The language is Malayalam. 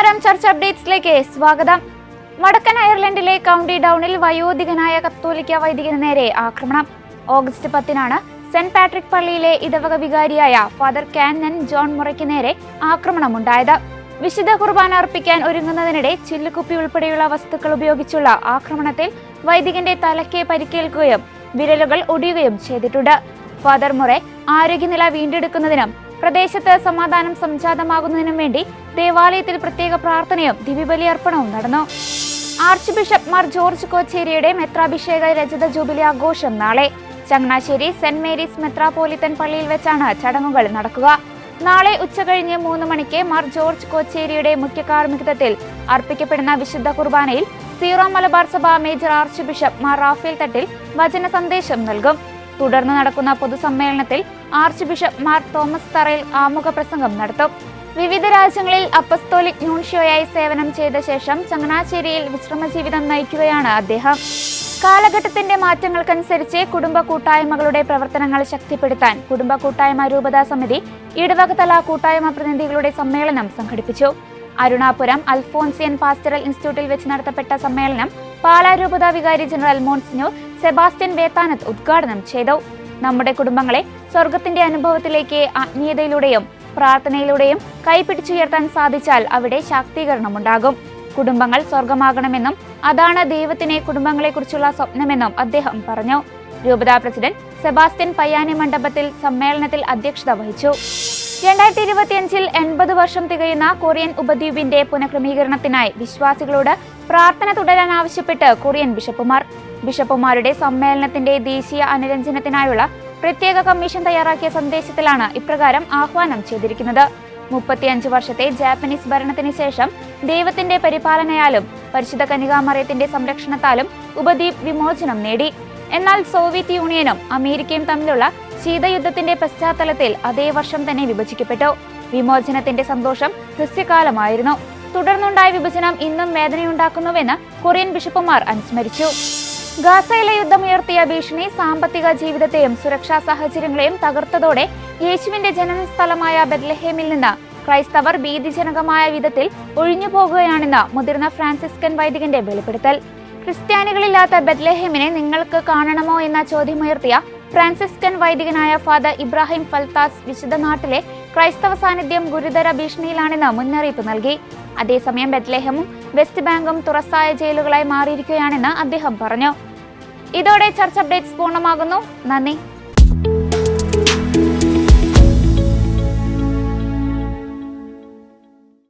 അപ്ഡേറ്റ്സിലേക്ക് സ്വാഗതം. വടക്കൻ അയർലൻഡിലെ കൗണ്ടി ഡൗണിൽ വയോധികനായ കത്തോലിക്ക വൈദികന് നേരെ ആക്രമണം. ഓഗസ്റ്റ് പത്തിനാണ് സെന്റ് പാട്രിക് പള്ളിയിലെ ഇടവക വികാരിയായ ഫാദർ കാനൻ ജോൺ മുറയ്ക്ക് നേരെ ആക്രമണമുണ്ടായത്. വിശുദ്ധ കുർബാന അർപ്പിക്കാൻ ഒരുങ്ങുന്നതിനിടെ ചില്ലുകുപ്പി ഉൾപ്പെടെയുള്ള വസ്തുക്കൾ ഉപയോഗിച്ചുള്ള ആക്രമണത്തിൽ വൈദികന്റെ തലയ്ക്ക് പരിക്കേൽക്കുകയും വിരലുകൾ ഒടിയുകയും ചെയ്തിട്ടുണ്ട്. ഫാദർ മുറെ ആരോഗ്യനില വീണ്ടെടുക്കുന്നതിനും പ്രദേശത്ത് സമാധാനം സംജാതമാകുന്നതിനും വേണ്ടി ദേവാലയത്തിൽ പ്രത്യേക പ്രാർത്ഥനയും ദിവ്യബലി അർപ്പണവും നടന്നു. ആർച്ച് ബിഷപ്പ് മാർ ജോർജ് കോച്ചേരിയുടെ മെത്രാഭിഷേക രജത ജൂബിലി ആഘോഷം നാളെ. ചങ്ങനാശ്ശേരി സെന്റ് മേരീസ് മെത്രാപോലിത്തൻ പള്ളിയിൽ വെച്ചാണ് ചടങ്ങുകൾ നടക്കുക. നാളെ ഉച്ചകഴിഞ്ഞ് മൂന്ന് മണിക്ക് മാർ ജോർജ് കോച്ചേരിയുടെ മുഖ്യ കാർമ്മികത്വത്തിൽ അർപ്പിക്കപ്പെടുന്ന വിശുദ്ധ കുർബാനയിൽ സീറോ മലബാർ സഭ major archbishop Mar Rafale Thattil വചന സന്ദേശം നൽകും. തുടർന്ന് നടക്കുന്ന പൊതുസമ്മേളനത്തിൽ ആർച്ച് ബിഷപ്പ് മാർ തോമസ് തറയിൽ ആമുഖ പ്രസംഗം നടത്തും. വിവിധ രാജ്യങ്ങളിൽ അപ്പസ്തോലിക് ന്യൂൺഷ്യോയായി സേവനം ചെയ്ത ശേഷം ചങ്ങനാശ്ശേരിയിൽ വിശ്രമ ജീവിതം നയിക്കുകയാണ് അദ്ദേഹം. കാലഘട്ടത്തിന്റെ മാറ്റങ്ങൾക്കനുസരിച്ച് കുടുംബ കൂട്ടായ്മകളുടെ പ്രവർത്തനങ്ങൾ ശക്തിപ്പെടുത്താൻ കുടുംബ കൂട്ടായ്മ രൂപതാ സമിതി ഇടവകതല കൂട്ടായ്മ പ്രതിനിധികളുടെ സമ്മേളനം സംഘടിപ്പിച്ചു. അരുണാപുരം അൽഫോൻസിയൻ പാസ്റ്ററൽ ഇൻസ്റ്റിറ്റ്യൂട്ടിൽ വെച്ച് നടത്തപ്പെട്ട സമ്മേളനം പാലാ രൂപതാ വികാരി ജനറൽ മോൺസിഞ്ഞൂർ സെബാസ്റ്റ്യൻ വേത്താനത്ത് ഉദ്ഘാടനം ചെയ്തു. നമ്മുടെ കുടുംബങ്ങളെ സ്വർഗത്തിന്റെ അനുഭവത്തിലേക്ക് ആത്മീയതയിലൂടെയും പ്രാർത്ഥനയിലൂടെയും കൈപിടിച്ചുയർത്താൻ സാധിച്ചാൽ അവിടെ ശാക്തീകരണമുണ്ടാകും. കുടുംബങ്ങൾ സ്വർഗമാകണമെന്നും അതാണ് ദൈവത്തിനെ കുടുംബങ്ങളെക്കുറിച്ചുള്ള സ്വപ്നമെന്നും അദ്ദേഹം പറഞ്ഞു. രൂപതാ പ്രസിഡന്റ് സെബാസ്റ്റ്യൻ പയ്യാനി മണ്ഡപത്തിൽ സമ്മേളനത്തിൽ അധ്യക്ഷത വഹിച്ചു. രണ്ടായിരത്തി ഇരുപത്തിയഞ്ചിൽ എൺപത് വർഷം തികയുന്ന കൊറിയൻ ഉപദ്വീപിന്റെ പുനഃക്രമീകരണത്തിനായി വിശ്വാസികളോട് പ്രാർത്ഥന തുടരാൻ ആവശ്യപ്പെട്ട് കൊറിയൻ ബിഷപ്പുമാർ. ബിഷപ്പുമാരുടെ സമ്മേളനത്തിന്റെ ദേശീയ അനുരഞ്ജനത്തിനായുള്ള പ്രത്യേക കമ്മീഷൻ തയ്യാറാക്കിയ സന്ദേശത്തിലാണ് ഇപ്രകാരം ആഹ്വാനം ചെയ്തിരിക്കുന്നത്. മുപ്പത്തിയഞ്ച് വർഷത്തെ ജാപ്പനീസ് ഭരണത്തിന് ശേഷം ദൈവത്തിന്റെ പരിപാലനയാലും പരിശുദ്ധ കനികാമറയത്തിന്റെ സംരക്ഷണത്താലും ഉപദ്വീപ് വിമോചനം നേടി. എന്നാൽ സോവിയറ്റ് യൂണിയനും അമേരിക്കയും തമ്മിലുള്ള ശീതയുദ്ധത്തിന്റെ പശ്ചാത്തലത്തിൽ അതേ വർഷം തന്നെ വിഭജിക്കപ്പെട്ടു. വിമോചനത്തിന്റെ സന്തോഷം ക്രിസ്ത്യകാലമായിരുന്നു തുടർന്നുണ്ടായ വിഭജനം ഇന്നും വേദനയുണ്ടാക്കുന്നുവെന്ന് കൊറിയൻ ബിഷപ്പുമാർ അനുസ്മരിച്ചു. ഗാസയിലെ യുദ്ധമുയർത്തിയ ഭീഷണി സാമ്പത്തിക ജീവിതത്തെയും സുരക്ഷാ സാഹചര്യങ്ങളെയും തകർത്തതോടെ യേശുവിന്റെ ജനനസ്ഥലമായ ബെത്ലഹേമിൽ നിന്ന് ക്രൈസ്തവർ ഭീതിജനകമായ വിധത്തിൽ ഒഴിഞ്ഞു പോകുകയാണെന്ന് മുതിർന്ന ഫ്രാൻസിസ്കൻ വൈദികന്റെ വെളിപ്പെടുത്തൽ. ക്രിസ്ത്യാനികളില്ലാത്ത ബെത്ലഹേമിനെ നിങ്ങൾക്ക് കാണണമോ എന്ന ചോദ്യമുയർത്തിയ ഫ്രാൻസിസ്കൻ വൈദികനായ ഫാദർ ഇബ്രാഹിം ഫൽത്താസ് വിശുദ്ധ നാട്ടിലെ ക്രൈസ്തവ സാന്നിധ്യം ഗുരുതര ഭീഷണിയിലാണെന്ന് മുന്നറിയിപ്പ് നൽകി. അതേസമയം ബെത്ലേഹമും വെസ്റ്റ് ബാങ്കും തുറസായ ജയിലുകളായി മാറിയിരിക്കുകയാണെന്ന് അദ്ദേഹം പറഞ്ഞു. ഇതോടെ ചർച്ച അപ്ഡേറ്റ്സ് പൂർണമാകുന്നു. നന്ദി.